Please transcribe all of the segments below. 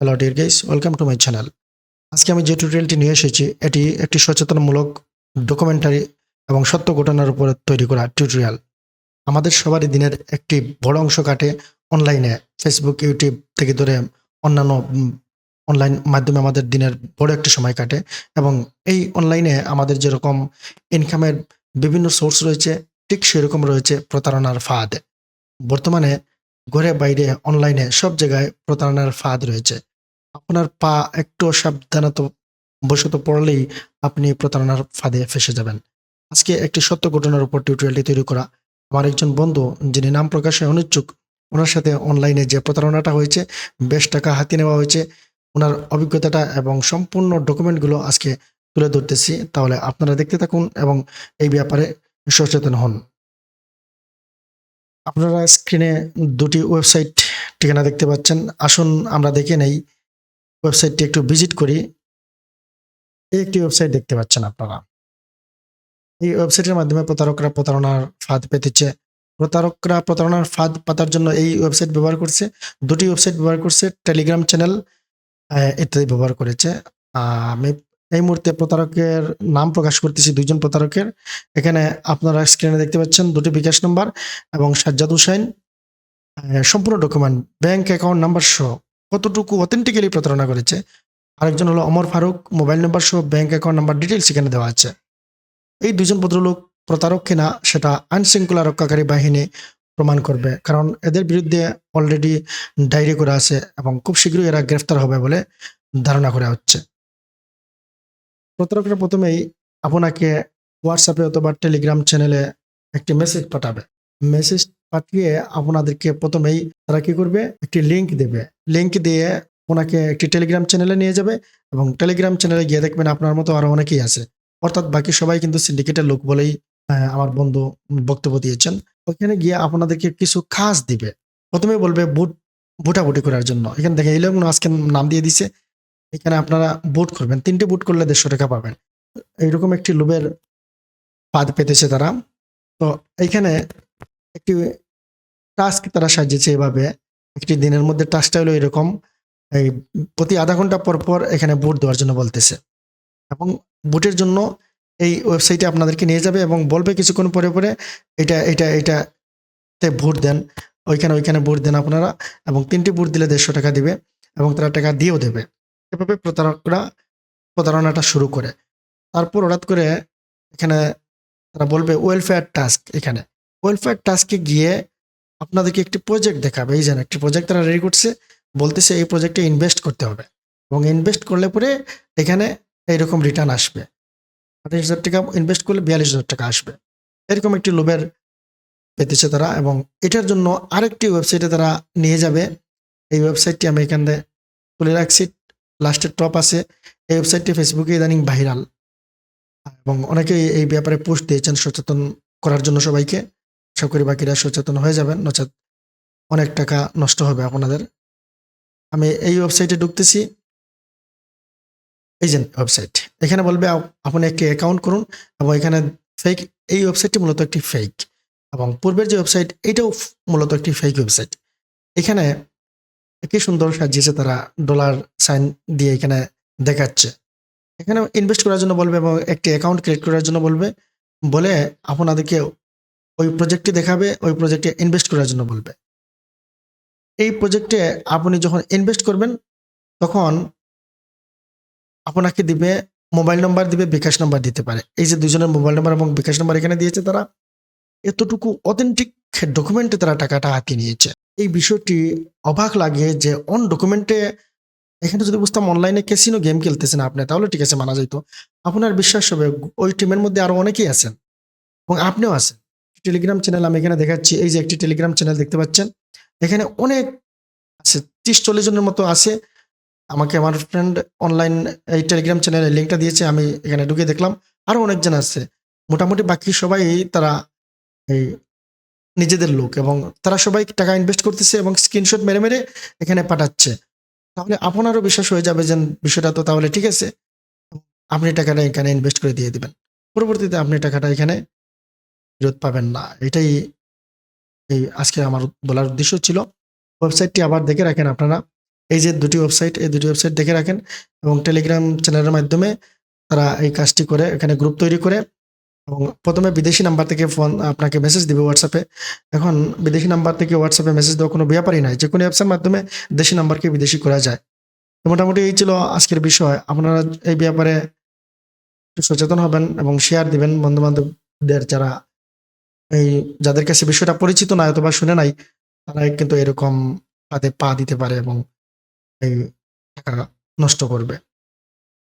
Hello dear guys welcome to my channel আজকে আমি যে টিউটোরিয়ালটি নিয়ে এসেছি, এটি একটি সচেতনমূলক ডকুমেন্টারি এবং সত্য ঘটনার উপর তৈরি করা টিউটোরিয়াল আমাদের সবারই দিনের একটি বড় অংশ কাটে অনলাইনে ফেসবুক ইউটিউব থেকে ধরে অন্যান্য অনলাইন মাধ্যমে আমাদের দিনের বড় একটি সময় কাটে এবং এই অনলাইনে আমাদের যেরকম ইনকামের বিভিন্ন সোর্স রয়েছে, ঠিক সেরকম রয়েছে প্রতারণার ফাঁদ। বর্তমানে ঘরে, বাইরে অনলাইনে সব জায়গায় প্রতারণার ফাঁদ রয়েছে। আপনার পা একটু সাবধানত বশত পড়লেই আপনি প্রতারণার ফাঁদে ফেসে যাবেন। আজকে একটি সত্য ঘটনার উপর টিউটোরিয়ালটি তৈরি করা। আমার একজন বন্ধু, যিনি নাম প্রকাশে অনিচ্ছুক, ওনার সাথে অনলাইনে যে প্রতারণাটা হয়েছে, বেশ টাকা হাতিয়ে নেওয়া হয়েছে। ওনার অভিজ্ঞতাটা এবং সম্পূর্ণ ডকুমেন্টগুলো আজকে তুলে ধরতেছি। তাহলে আপনারা দেখতে থাকুন এবং এই ব্যাপারে সচেতন হন। আপনারা স্ক্রিনে দুটি ওয়েবসাইট ঠিকানা দেখতে পাচ্ছেন। আসুন, আমরা দেখে নেই। ওয়েবসাইটটি একটু ভিজিট করি। এই একটি ওয়েবসাইট দেখতে পাচ্ছেন আপনারা। এই ওয়েবসাইটের মাধ্যমে প্রতারকরা প্রতারণার ফাঁদ পেতেছে। প্রতারকরা প্রতারণার ফাঁদ পাতার জন্য এই ওয়েবসাইট ব্যবহার করছে। দুটি ওয়েবসাইট ব্যবহার করছে। টেলিগ্রাম চ্যানেল ইত্যাদি ব্যবহার করেছে। আমি এই মুহূর্তে প্রতারকের নাম প্রকাশ করতেছি দুইজন প্রতারকের। এখানে আপনারা স্ক্রিনে দেখতে পাচ্ছেন দুটি বিকাশ নম্বর এবং সাজ্জাদ হুসাইন। সম্পূর্ণ ডকুমেন্ট ব্যাংক অ্যাকাউন্ট নাম্বার সহ কতটুকু অথেন্টিক্যালি প্রতারণা করেছে? আরেকজন হলো অমর ফারুক মোবাইল নাম্বার সহ ব্যাংক অ্যাকাউন্ট নাম্বার ডিটেলস এখানে দেওয়া আছে। এই দুজন ভদ্রলোক প্রতারক কিনা সেটা আইন শৃঙ্খলা রক্ষাকারী বাহিনী প্রমাণ করবে, কারণ এদের বিরুদ্ধে অলরেডি ডায়েরি করা আছে এবং খুব শীঘ্রই এরা গ্রেফতার হবে বলে ধারণা করা হচ্ছে। প্রতারকরা প্রথমেই আপনাকে হোয়াটসঅ্যাপে অথবা টেলিগ্রাম চ্যানেলে একটি মেসেজ পাঠাবে। মেসেজ পাঠিয়ে আপনাদেরকে প্রথমেই তারা কি করবে? একটি লিঙ্ক দেবে। লিঙ্ক দিয়ে ওনাকে একটি টেলিগ্রাম চ্যানেলে নিয়ে যাবে এবং টেলিগ্রাম চ্যানেলে গিয়ে দেখবেন আপনার মতো আরও অনেকেই আছে। অর্থাৎ বাকি সবাই কিন্তু সিন্ডিকেটের লোক বলেই আমার বন্ধু বক্তব্য দিয়েছেন। ওখানে গিয়ে আপনাদেরকে কিছু কাজ দিবে। প্রথমে বলবে বুট বুটাবুটি করার জন্য। এখানে দেখেন লোকগুলো আজকে নাম দিয়ে দিছে। এখানে আপনারা বুট করবেন। তিনটে বুট করলে দেড়শো টাকা পাবেন। এইরকম একটি লোভের পাদ পেতেছে তারা। তো এইখানে একটি টাস্ক তারা সাজিয়েছে এভাবে। একটি দিনের মধ্যে টাস্কটা হলো এরকম। এই প্রতি আধা ঘণ্টা পর পর এখানে বুট দেওয়ার জন্য বলতেছে। এবং বুটের জন্য এই ওয়েবসাইটে আপনাদেরকে নিয়ে যাবে এবং বলবে কিছুক্ষণ পরে পরে এটা এটা, এটাতে ভোট দেন। ওইখানে ওইখানে ভোট দেন আপনারা। এবং তিনটি ভোট দিলে দেড়শো টাকা দিবে এবং তারা টাকা দিয়েও দেবে। এভাবে প্রতারকরা প্রতারণাটা শুরু করে। তারপর হঠাৎ করে এখানে তারা বলবে ওয়েলফেয়ার টাস্ক এখানে। ওয়েলফেয়ার টাস্কে গিয়ে আপনাদেরকে একটি প্রজেক্ট দেখাবে। এই যেন একটি প্রজেক্ট তারা রেডি করছে, বলতেছে এই প্রজেক্টে ইনভেস্ট করতে হবে। এবং ইনভেস্ট করলে পরে এখানে এইরকম রিটার্ন আসবে। আঠাশ হাজার টাকা ইনভেস্ট করলে বিয়াল্লিশ হাজার টাকা আসবে। এরকম একটি লোভের পেতেছে তারা এবং এটার জন্য আরেকটি ওয়েবসাইটে তারা নিয়ে যাবে। এই ওয়েবসাইটটি আমি এখানে তুলে রাখছি। লাস্টের টপ আছে। এই ওয়েবসাইটটি ফেসবুকে ইদানিং ভাইরাল এবং অনেকেই এই ব্যাপারে পোস্ট দিয়েছেন সচেতন করার জন্য সবাইকে। আশা করি বাকিরা সচেতন হয়ে যাবেন, নচেত অনেক টাকা নষ্ট হবে আপনাদের। আমি এই ওয়েবসাইটে ঢুকতেছি। এই যে ওয়েবসাইট এখানে বলবে আপনি একটি অ্যাকাউন্ট করুন এবং এখানে ফেক এই ওয়েবসাইটটি মূলত একটি ফেক এবং পূর্বের যে ওয়েবসাইট এটাও মূলত একটি ফেক ওয়েবসাইট এখানে কি সুন্দর সাজিয়েছে তারা ডলার সাইন দিয়ে এখানে দেখাচ্ছে। এখানে ইনভেস্ট করার জন্য বলবে এবং একটি অ্যাকাউন্ট ক্রিয়েট করার জন্য বলবে। বলে আপনাদেরকে ওই প্রজেক্টটি দেখাবে, ওই প্রজেক্টে ইনভেস্ট করার জন্য বলবে। এই প্রজেক্টে আপনি যখন ইনভেস্ট করবেন, তখন আপনাকে দিবে মোবাইল নাম্বার দিবে বিকাশ নাম্বার দিতে পারে। এই যে দুজনের মোবাইল নাম্বার এবং বিকাশ নাম্বার এখানে দিয়েছে তারা। এতটুকু অথেন্টিক ডকুমেন্টে তারা টাকাটা হাতিয়ে নিয়েছে। এই বিষয়টি অবাক লাগে যে অন ডকুমেন্টে এখানে যদি বুঝতাম অনলাইনে ক্যাসিনো গেম খেলতেছেন আপনি, তাহলে ঠিক আছে, মানা যেত আপনার বিশ্বাস হবে, ওই টিমের মধ্যে আরও অনেকেই আছেন এবং আপনিও আছেন। টেলিগ্রাম চ্যানেল আমি এখানে দেখাচ্ছি, এই যে একটি টেলিগ্রাম চ্যানেল দেখতে পাচ্ছেন। এখানে অনেক আছে, ত্রিশ চল্লিশ জনের মতো আছে। আমাকে আমার ফ্রেন্ড অনলাইন এই টেলিগ্রাম চ্যানেলের লিঙ্কটা দিয়েছে, আমি এখানে ঢুকে দেখলাম। আরও অনেকজন আছে। মোটামুটি বাকি সবাই তারা এই নিজেদের লোক এবং তারা সবাই টাকা ইনভেস্ট করতেছে এবং স্ক্রিনশট মেরে মেরে এখানে পাঠাচ্ছে। তাহলে আপনারও বিশ্বাস হয়ে যাবে যে বিষয়টা তো তাহলে ঠিক আছে। আপনি টাকাটা এখানে ইনভেস্ট করে দিয়ে দিবেন। পরবর্তীতে আপনি টাকাটা এখানে ফেরত পাবেন না। এটাই এই আজকে আমার বলার উদ্দেশ্য ছিল। ওয়েবসাইটটি আবার দেখে রাখেন আপনারা। এই যে দুটি ওয়েবসাইট, এই দুটি ওয়েবসাইট দেখে রাখেন এবং টেলিগ্রাম চ্যানেলের মাধ্যমে তারা এই কাজটি করে, এখানে গ্রুপ তৈরি করে এবং প্রথমে বিদেশি নাম্বার থেকে ফোন আপনাকে মেসেজ দিবে হোয়াটসঅ্যাপে এখন বিদেশি নাম্বার থেকে হোয়াটসঅ্যাপে মেসেজ দেওয়া কোনো ব্যাপারই নাই যে কোনো অ্যাপসের মাধ্যমে দেশি নাম্বারকে বিদেশি করা যায়। তো মোটামুটি এই ছিল আজকের বিষয়। আপনারা এই ব্যাপারে একটু সচেতন হবেন এবং শেয়ার দিবেন বন্ধু বান্ধবদের যারা এই, যাদের কাছে বিষয়টা পরিচিত নয় অথবা শুনে নাই তারা কিন্তু এরকম ফাঁদে পা দিতে পারে এবং এই টাকা নষ্ট করবে।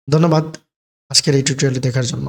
ধন্যবাদ আজকের এই টিউটোরিয়ালটি দেখার জন্য।